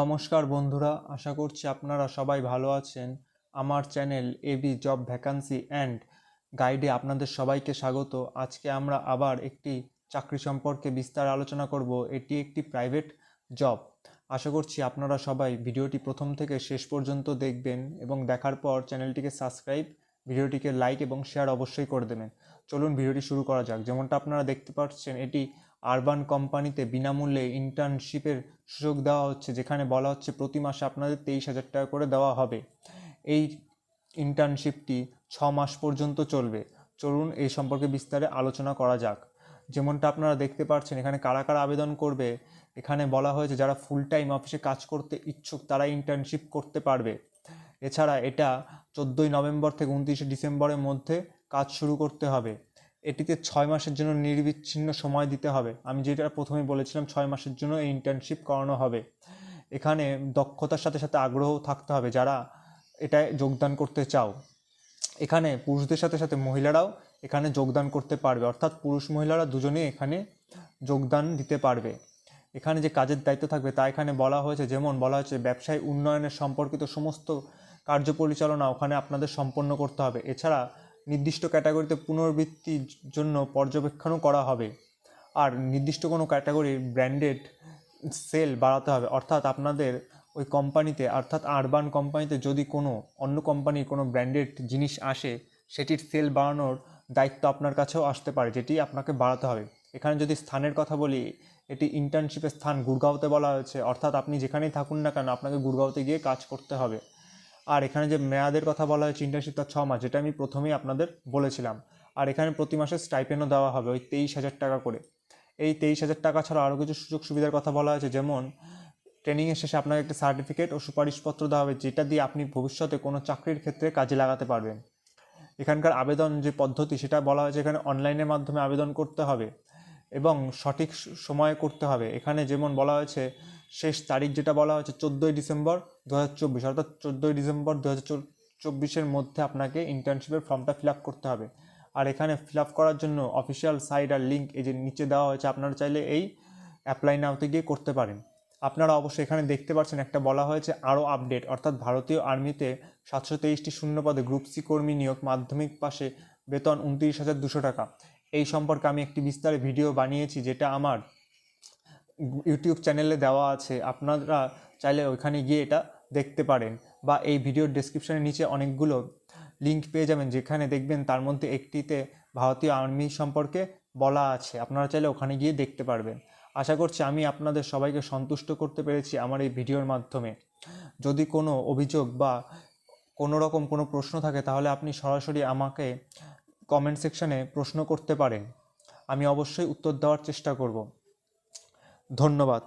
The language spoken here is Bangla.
নমস্কার বন্ধুরা, আশা করছি আপনারা সবাই ভালো আছেন। আমার channel AB job vacancy and গাইডে আপনাদের সবাইকে স্বাগত। আজকে আমরা আবার একটি চাকরি সম্পর্কে বিস্তার আলোচনা করব। এটি একটি প্রাইভেট জব আশা করছি আপনারা সবাই ভিডিওটি প্রথম থেকে শেষ পর্যন্ত দেখবেন এবং দেখার পর চ্যানেলটিকে সাবস্ক্রাইব ভিডিওটিকে লাইক এবং শেয়ার অবশ্যই করে দেবেন। চলুন ভিডিওটি শুরু করা যাক। যেমনটা আপনারা দেখতে পাচ্ছেন, এটি আরবান কোম্পানিতে বিনামূল্যে ইন্টার্নশিপের সুযোগ দেওয়া হচ্ছে, যেখানে বলা হচ্ছে প্রতি মাসে আপনাদের তেইশ হাজার টাকা করে দেওয়া হবে। এই ইন্টার্নশিপটি ছ মাস পর্যন্ত চলবে। চলুন এই সম্পর্কে বিস্তারে আলোচনা করা যাক। যেমনটা আপনারা দেখতে পাচ্ছেন, এখানে কারা কারা আবেদন করবে, এখানে বলা হয়েছে যারা ফুল টাইম অফিসে কাজ করতে ইচ্ছুক তারা ইন্টার্নশিপ করতে পারবে। এছাড়া এটা চোদ্দোই নভেম্বর থেকে উনত্রিশে ডিসেম্বরের মধ্যে কাজ শুরু করতে হবে। এটিতে ছয় মাসের জন্য নির্বিচ্ছিন্ন সময় দিতে হবে। আমি যেটা প্রথমে বলেছিলাম, ছয় মাসের জন্য এই ইন্টার্নশিপ করানো হবে। এখানে দক্ষতার সাথে সাথে আগ্রহ থাকতে হবে যারা এটায় যোগদান করতে চাও। এখানে পুরুষদের সাথে সাথে মহিলারাও এখানে যোগদান করতে পারবে। অর্থাৎ পুরুষ মহিলারা দুজনেই এখানে যোগদান দিতে পারবে। এখানে যে কাজের দায়িত্ব থাকবে তা এখানে বলা হয়েছে, যেমন বলা হয়েছে, ব্যবসায় উন্নয়নের সম্পর্কিত সমস্ত কার্য পরিচালনা ওখানে আপনাদের সম্পন্ন করতে হবে। এছাড়া নির্দিষ্ট ক্যাটাগরিতে পুনর্বৃত্তির জন্য পর্যবেক্ষণও করা হবে। আর নির্দিষ্ট কোনো ক্যাটাগরির ব্র্যান্ডেড সেল বাড়াতে হবে। অর্থাৎ আপনাদের ওই কোম্পানিতে, অর্থাৎ আরবান কোম্পানিতে যদি কোনো অন্য কোম্পানির কোনো ব্র্যান্ডেড জিনিস আসে, সেটির সেল বাড়ানোর দায়িত্ব আপনার কাছেও আসতে পারে, যেটি আপনাকে বাড়াতে হবে। এখানে যদি স্থানের কথা বলি, এটি ইন্টার্নশিপের স্থান গুড়গাঁওতে বলা হয়েছে। অর্থাৎ আপনি যেখানেই থাকুন না কেন, আপনাকে গুড়গাঁওতে গিয়ে কাজ করতে হবে। আর এখানে যে মেয়াদের কথা বলা হয়েছে ইন্টার্নশিপ তার ছ মাস যেটা আমি প্রথমেই আপনাদের বলেছিলাম। আর এখানে প্রতি মাসে স্টাইপেনও দেওয়া হবে ওই তেইশ হাজার টাকা করে। এই তেইশ হাজার টাকা ছাড়া আরও কিছু সুযোগ সুবিধার কথা বলা হয়েছে, যেমন ট্রেনিংয়ের শেষে আপনাকে একটা সার্টিফিকেট ও সুপারিশপত্র দেওয়া হবে, যেটা দিয়ে আপনি ভবিষ্যতে কোনো চাকরির ক্ষেত্রে কাজে লাগাতে পারবেন। এখানকার আবেদন যে পদ্ধতি, সেটা বলা হয়েছে এখানে অনলাইনের মাধ্যমে আবেদন করতে হবে এবং সঠিক সময়ে করতে হবে। এখানে যেমন বলা হয়েছে শেষ তারিখ যেটা বলা হয়েছে, চোদ্দোই ডিসেম্বর দু হাজার চব্বিশ। অর্থাৎ চোদ্দোই ডিসেম্বর দু হাজার চব্বিশের মধ্যে আপনাকে ইন্টার্নশিপের ফর্মটা ফিল আপ করতে হবে। আর এখানে ফিল আপ করার জন্য অফিসিয়াল সাইট আর লিঙ্ক এই যে নিচে দেওয়া হয়েছে, আপনারা চাইলে এই অ্যাপ্লাই নাওতে গিয়ে করতে পারেন। আপনারা অবশ্যই এখানে দেখতে পাচ্ছেন একটা বলা হয়েছে আরও আপডেট অর্থাৎ ভারতীয় আর্মিতে সাতশো তেইশটি শূন্য পদে গ্রুপ সি কর্মী নিয়োগ, মাধ্যমিক পাশে বেতন উনত্রিশ হাজার দুশো টাকা। এই সম্পর্কে আমি একটি বিস্তারে ভিডিও বানিয়েছি, যেটা আমার ইউটিউব চ্যানেলে দেওয়া আছে, আপনারা চাইলে ওইখানে গিয়ে এটা দেখতে পারেন বা এই ভিডিওর ডেসক্রিপশনের নিচে অনেকগুলো লিঙ্ক পেয়ে যাবেন, যেখানে দেখবেন তার মধ্যে একটিতে ভারতীয় আর্মি সম্পর্কে বলা আছে, আপনারা চাইলে ওখানে গিয়ে দেখতে পারবেন। আশা করছি আমি আপনাদের সবাইকে সন্তুষ্ট করতে পেরেছি আমার এই ভিডিওর মাধ্যমে। যদি কোনো অভিযোগ বা কোনো রকম কোনো প্রশ্ন থাকে, তাহলে আপনি সরাসরি আমাকে কমেন্ট সেকশানে প্রশ্ন করতে পারেন। আমি অবশ্যই উত্তর দেওয়ার চেষ্টা করব। ধন্যবাদ।